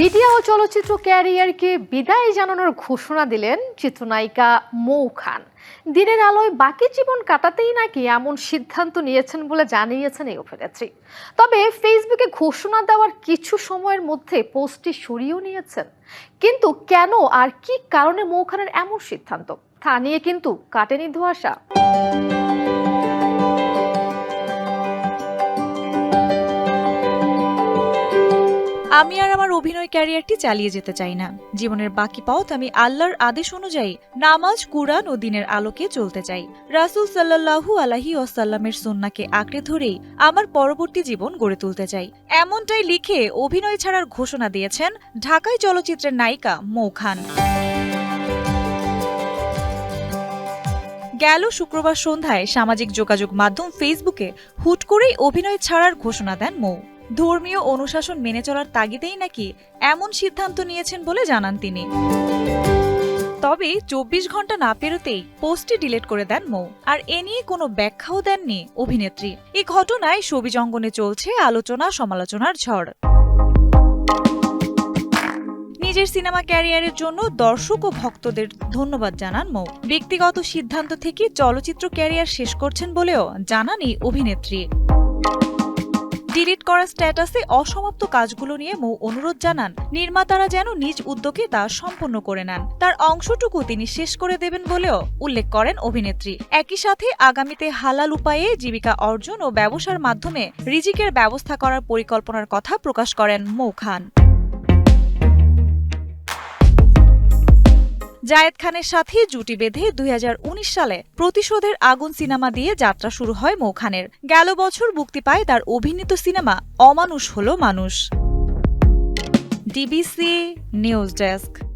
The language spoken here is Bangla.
মিডিয়া ও চলচ্চিত্র ক্যারিয়ারকে বিদায় জানানোর ঘোষণা দিলেন চিত্রনায়িকা মৌ খান। দিনের আলোয় বাকি জীবন কাটাতেই নাকি এমন সিদ্ধান্ত নিয়েছেন বলে জানিয়েছেন এই অভিনেত্রী। তবে ফেসবুকে ঘোষণা দেওয়ার কিছু সময়ের মধ্যে পোস্টটি সরিয়েও নিয়েছেন। কিন্তু কেন আর কি কারণে মৌ খানের এমন সিদ্ধান্ত, তা নিয়ে কিন্তু কাটেনি ধোয়াশা। আমি আর আমার অভিনয় ক্যারিয়ারটি চালিয়ে যেতে চাই না। জীবনের বাকি পথ আমি আল্লাহর আদেশ অনুযায়ী নামাজ, কুরআন ও দিনের আলোকে চলতে চাই। রাসূল সাল্লাল্লাহু আলাইহি ওয়াসাল্লামের সুন্নাহকে আঁকড়ে ধরেই আমার পরবর্তী জীবন গড়ে তুলতে চাই। এমনটাই লিখে অভিনয় ছাড়ার ঘোষণা দিয়েছেন ঢাকাই চলচ্চিত্রের নায়িকা মৌ খান। গেল শুক্রবার সন্ধ্যায় সামাজিক যোগাযোগ মাধ্যম ফেসবুকে হুট করেই অভিনয় ছাড়ার ঘোষণা দেন মৌ। ধর্মীয় অনুশাসন মেনে চলার তাগিদেই নাকি এমন সিদ্ধান্ত নিয়েছেন বলে জানান তিনি। তবে চব্বিশ ঘণ্টা না পেরোতেই পোস্টটি ডিলিট করে দেন মৌ। আর এ নিয়ে কোনো ব্যাখ্যাও দেননি অভিনেত্রী। এই ঘটনায় ছবি জঙ্গনে চলছে আলোচনা সমালোচনার ঝড়। নিজের সিনেমা ক্যারিয়ারের জন্য দর্শক ও ভক্তদের ধন্যবাদ জানান মৌ। ব্যক্তিগত সিদ্ধান্ত থেকে চলচ্চিত্র ক্যারিয়ার শেষ করছেন বলেও জানান এই অভিনেত্রী। ডিলিট করা স্ট্যাটাসে অসমাপ্ত কাজগুলো নিয়ে মৌ অনুরোধ জানান। নির্মাতারা যেন নিজ উদ্যোগে তা সম্পন্ন করে নেন। তার অংশটুকু তিনি শেষ করে দেবেন বলেও উল্লেখ করেন অভিনেত্রী। একই সাথে আগামীতে হালাল উপায়ে জীবিকা অর্জন ও ব্যবসার মাধ্যমে রিজিকের ব্যবস্থা করার পরিকল্পনার কথা প্রকাশ করেন মৌ খান। জায়েদ খানের সাথে জুটি বেঁধে দুই হাজার উনিশ সালে প্রতিশোধের আগুন সিনেমা দিয়ে যাত্রা শুরু হয় মৌ খানের। গেল বছর মুক্তি পায় তার অভিনীত সিনেমা অমানুষ হলো মানুষ। DBC news desk.